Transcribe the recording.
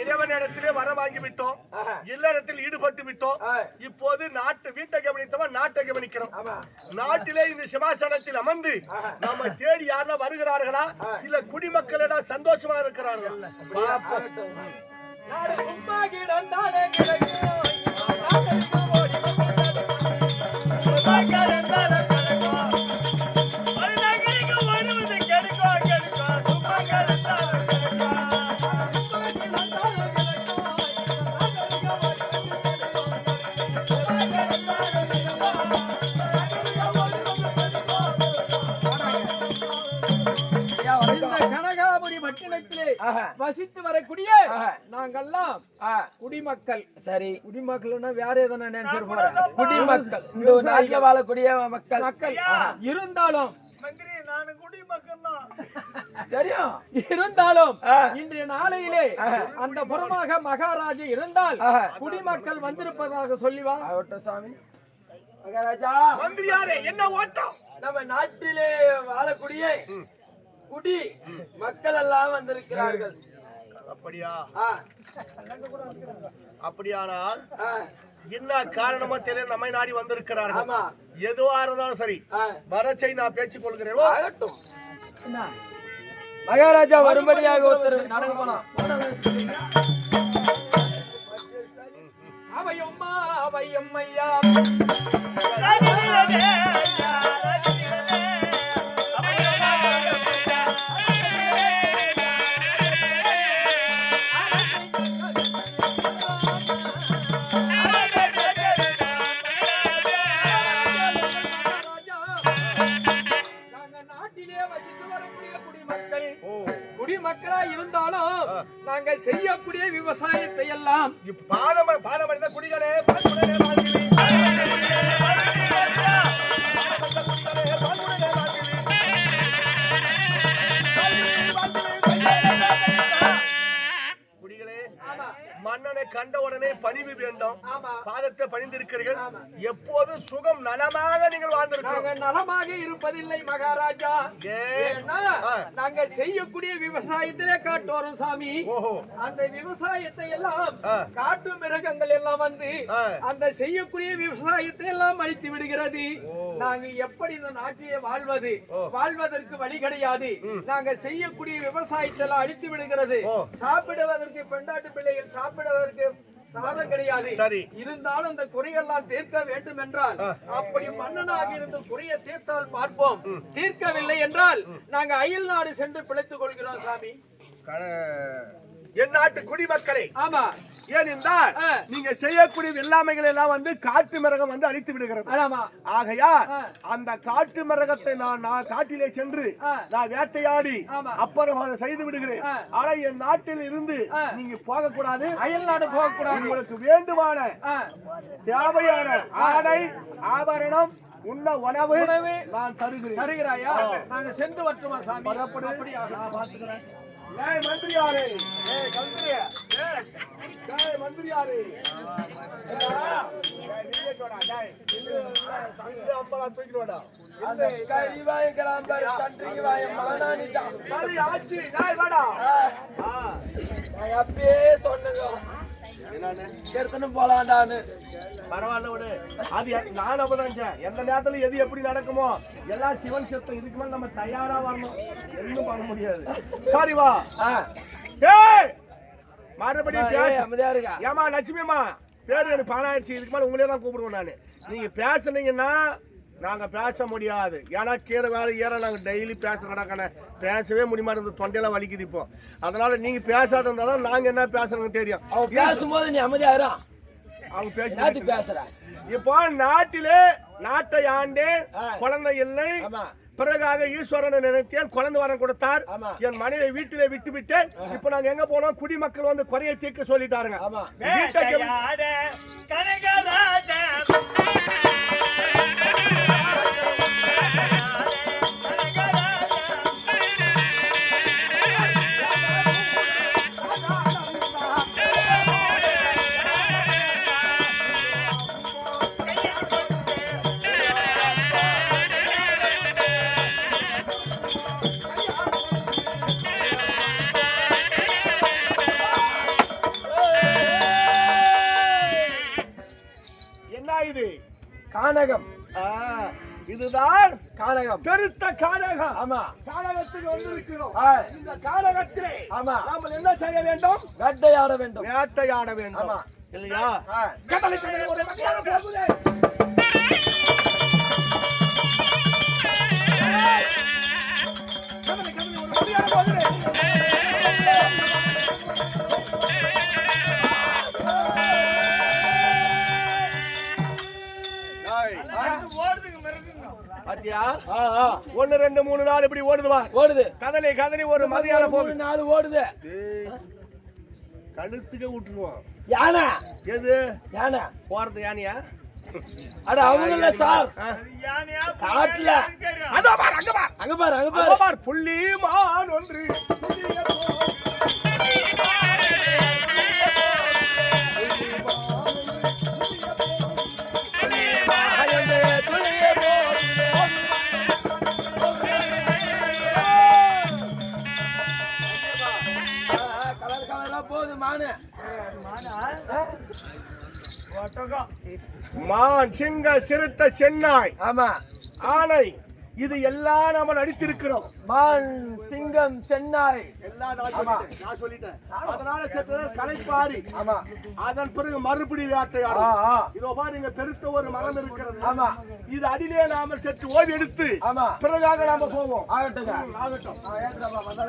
இறைவனிடத்திலே வர வாங்கி விட்டோம். இல்லறத்தில் ஈடுபட்டு விட்டோம். இப்போது நாட்டு வீட்டை கவனித்தவன் நாட்டை கவனிக்கிறோம். நாட்டிலே இந்த சிம்மாசனத்தில் அமர்ந்து. நம்ம தேடி யாரெல்லாம் வருகிறார்களா? இல்ல குடிமக்களிடம் சந்தோஷமா இருக்கிறார்களா? சும்மா கிடந்தாலே கிடைக்கும். வசித்து வரக்கூடிய. நாங்கெல்லாம் குடிமக்கள். சரி. குடிமக்கள்னா வேற எதனா நினைச்சிட்டு போறேன். குடிமக்கள். இந்த நாட்டில் வாழக்கூடிய மக்கள். மக்கள். இருந்தாலும் தெரியும். இருந்தாலும். இன்றைய நாளையிலே அந்த புறமாக மகாராஜா இருந்தால். குடிமக்கள் வந்திருப்பதாக சொல்லிவா சாமி. மகாராஜா. மந்திரியாரே என்ன ஓட்டம்? நம்ம நாட்டிலே வாழக்கூடிய குடி. மக்கள் எல்லாம் வந்திருக்கிறார்கள் அப்படியா? அப்படியானால் ஆ, என்ன காரணமோ தெரியல நம்மை நாடி வந்திருக்கிறார்கள். எதுவா இருந்தாலும் சரி ஆ, வரச்சை நான் பேச்சு கொள்கிறேனோ? ஆகட்டும். மகாராஜா வரும்படியாக ஒருத்தர் நடக்க போலாம். அவையம்மா அவையம்மையா வசித்து வரக்கூடிய குடிமக்கள். குடிமக்களா இருந்தாலும் நாங்க செய்யக்கூடிய விவசாயத்தை எல்லாம் பாதம் பாதமடைந்த குடிகளே கண்ட உடனே பணிவு வேண்டும். பாதத்தை பணிந்திருக்கிறீர்கள். எப்போதும் சுகம் நலமாக நீங்கள் வாழ்ந்திருக்கிறோம். நாங்க நலமாக இருப்பதில்லை மகாராஜா. நாங்க செய்யக்கூடிய விவசாயத்திலே காட்டோரும் சாமி. அந்த விவசாயத்தை எல்லாம். காட்டு மிருகங்கள் எல்லாம் வந்து. அந்த செய்யக்கூடிய விவசாயத்தை எல்லாம் அழித்து விடுகிறது. நாங்க எப்படி இந்த நாட்டிலே வாழ்வது? வாழ்வதற்கு வழி கிடையாது. நாங்க செய்யக்கூடிய விவசாயத்தை அழித்து விடுகிறது. சாப்பிடுவதற்கு பெண்டாட்டு பிள்ளைகள் சாப்பிடுவதற்கு சாதம் கிடையாது. இருந்தாலும் இந்த குறையெல்லாம் தீர்க்க வேண்டும் என்றால் அப்படி மன்னனாக இருந்து குறைய தீர்த்தால் பார்ப்போம். தீர்க்கவில்லை என்றால் நாங்க அயல் நாடு சென்று பிழைத்துக் கொள்கிறோம் சாமி. என் நாட்டு குடிமக்களே. ஆமா. ஏனென்றால். நீங்க செய்யக்கூடிய வெள்ளாமைகள் எல்லாம் வந்து காட்டு மிருகம் வந்து அழித்து விடுகிறது ஆகையா. அந்த காட்டு மிருகத்தை நான் நான் காட்டிலே சென்று. நான் வேட்டையாடி. அப்புறம் அதை செய்து விடுகிறேன். ஆனா என் நாட்டில் இருந்து. நீங்க போக கூடாது அயல் நாடு போகக்கூடாது உங்களுக்கு வேண்டுமான தேவையான ஆடை ஆபரணம் உண்ண உணவு நான் தருகிறேன் தருகிறாயா நாங்க சென்று வரட்டுமா சாமி புறப்படு. அப்படியாக. நான் பார்த்துக்கிறேன். ஏய் மந்திரியாரே. ஏய் கந்திரியா ஏய் மந்திரியாரே. நீயே சொன்னா, டேய், கிராம்பர் வாய ஆச்சு, டேய், வாடா. நான் சொன்னதோ? எடுத்துன்னு போலாண்டான்னு. பரவாயில்ல விடு. அது நான் அப்பதான். எந்த நேரத்துல எது எப்படி நடக்குமோ எல்லாம் சிவன் சித்தம் இதுக்கு மேல நம்ம தயாரா வரணும். பண்ண முடியாது. சரி வா. மறுபடியும் ஏமா லட்சுமிமா பேரு எனக்கு பணம் ஆயிடுச்சு இதுக்கு மேல உங்களே தான் கூப்பிடுவோம் நானு. நீங்க பேசுனீங்கன்னா நாங்க பேச முடியாது. ஏன்னா கீழே வேற ஏற நாங்க டெய்லி பேச நடக்கான பேசவே முடிய மாட்டேங்குது தொண்டையெல்லாம் வலிக்குது இப்போ. அதனால நீங்க பேசாத இருந்தாலும் நாங்க என்ன பேசுறோம்னு தெரியும். அவன் பேசும்போது நீ அமைதியா இரு. அவங்க பேசி பேசுற? இப்போ நாட்டிலே நாட்டை ஆண்டே. குழந்தை இல்லை. பிறகாக ஈஸ்வரனை நினைத்தேன் குழந்தை வரம் கொடுத்தார். என் மனைவி வீட்டிலே விட்டு விட்டேன் இப்ப நாங்க எங்க போனோம்? குடிமக்கள் வந்து குறைய தீர்க்க சொல்லிட்டாருங்க. கானகம். இதுதான் கானகம். பெருத்த கானகம். ஆமா. கானகத்துக்கு வந்திருக்கிறோம். இந்த கானகத்திலே ஆமா. நாம் என்ன செய்ய வேண்டும்? வேட்டையாட வேண்டும். வேட்டையாட வேண்டும். ஆமா. இல்லையா? கடலை ஒரு பாத்தியா? ஒன்னு ரெண்டு மூணு நாள் இப்படி ஓடுதுவா? ஓடுது. கதலை கதறி ஒரு மதியான போகுது. நாலு ஓடுது. கழுத்துக்கே விட்டுருவோம் யானை. எது? யானை. போறது யானையா? அட அவங்க இல்ல சார். காட்டுல. அங்க பார். அங்க பாரு அங்க பார். புள்ளி மான் ஒன்று மான் சிங்க சிறுத்த சென்னாய். ஆமா. ஆனை இது எல்லாம் நாம நடித்திருக்கிறோம். மான் சிங்கம் சென்னாய். எல்லாம் நான் சொல்லிட்டேன். அதனால களைப்பாரி ஆமா. அதன் பிறகு மறுபடி வேட்டையாடும். இதோ பாரு இங்க பெருத்த ஒரு மரம் இருக்கிறது. ஆமா. இது அடியிலே நாம சற்று ஓய்வு எடுத்து ஆமா. பிறகாக நாம போவோம். ஆகட்டும். ஆ, ஏத்துக்கப்பா, வந்தாரு.